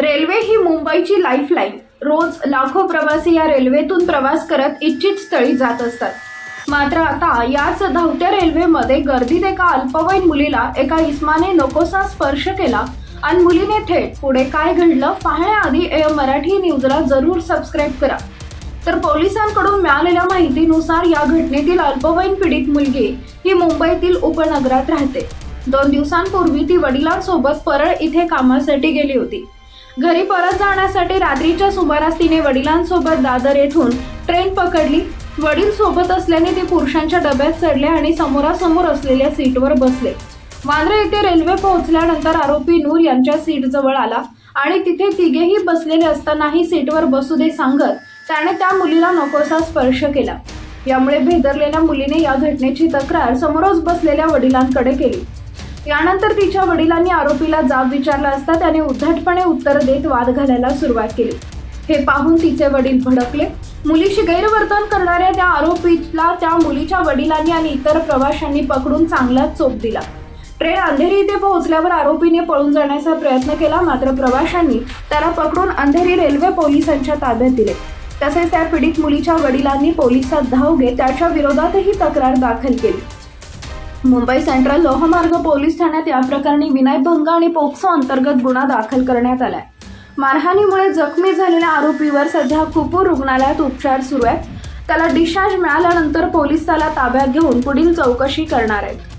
Railway ही मुंबईची lifeline रोज लाखो प्रवासी या रेल्वेतून प्रवास करत इच्छित स्थळी जात असतात. मात्र आता याच धावत्या रेल्वेमध्ये गर्दीत एका अल्पवयीन मुलीला एका इस्माने नकोसा स्पर्श केला आणि मुलीने थेट पुढे काय घडलं पाहण्याआधी ए मराठी न्यूजला जरूर सबस्क्राईब करा. तर पोलिसांकडून मिळालेल्या माहितीनुसार या घटनेतील अल्पवयीन पीडित मुलगी ही मुंबईतील उपनगरात राहते. दोन दिवसांपूर्वी ती वडिलांसोबत परळ इथे कामासाठी गेली होती. घरी परत जाण्यासाठी रात्रीच्या सुमारास तिने वडिलांसोबत दादर येथून ट्रेन पकडली. वडील सोबत असल्याने ते पुरुषांच्या डब्यात चढले आणि समोरासमोर असलेल्या सीटवर बसले. वांद्रे येथे रेल्वे पोहोचल्यानंतर आरोपी नूर यांच्या सीटजवळ आला आणि तिथे तिघेही बसलेले असतानाही सीटवर बसू दे सांगत त्याने त्या मुलीला नकोसा स्पर्श केला. यामुळे भेदरलेल्या मुलीने या घटनेची तक्रार समोरच बसलेल्या वडिलांकडे केली. यानंतर तिच्या वडिलांनी आरोपीला जाब विचारला असता त्याने उद्धटपणे उत्तर देत वाद घालायला सुरुवात केली. हे पाहून तिचे वडील भडकले. मुलीशी गैरवर्तन करणाऱ्या त्या आरोपीला त्या मुलीच्या वडिलांनी आणि इतर प्रवाशांनी पकडून चांगलाच चोप दिला. ट्रेन अंधेरी इथे पोहोचल्यावर आरोपीने पळून जाण्याचा प्रयत्न केला मात्र प्रवाशांनी त्याला पकडून अंधेरी रेल्वे पोलिसांच्या ताब्यात दिले. तसेच त्या पीडित मुलीच्या वडिलांनी पोलिसात धाव घेत त्याच्या विरोधातही तक्रार दाखल केली. मुंबई सेंट्रल लोहमार्ग पोलीस ठाण्यात या प्रकरणी विनयभंग आणि पोक्सो अंतर्गत गुन्हा दाखल करण्यात आलाय. मारहाणीमुळे जखमी झालेल्या आरोपीवर सध्या कुपूर रुग्णालयात उपचार सुरू आहेत. त्याला डिस्चार्ज मिळाल्यानंतर पोलीस त्याला ताब्यात घेऊन पुढील चौकशी करणार आहेत.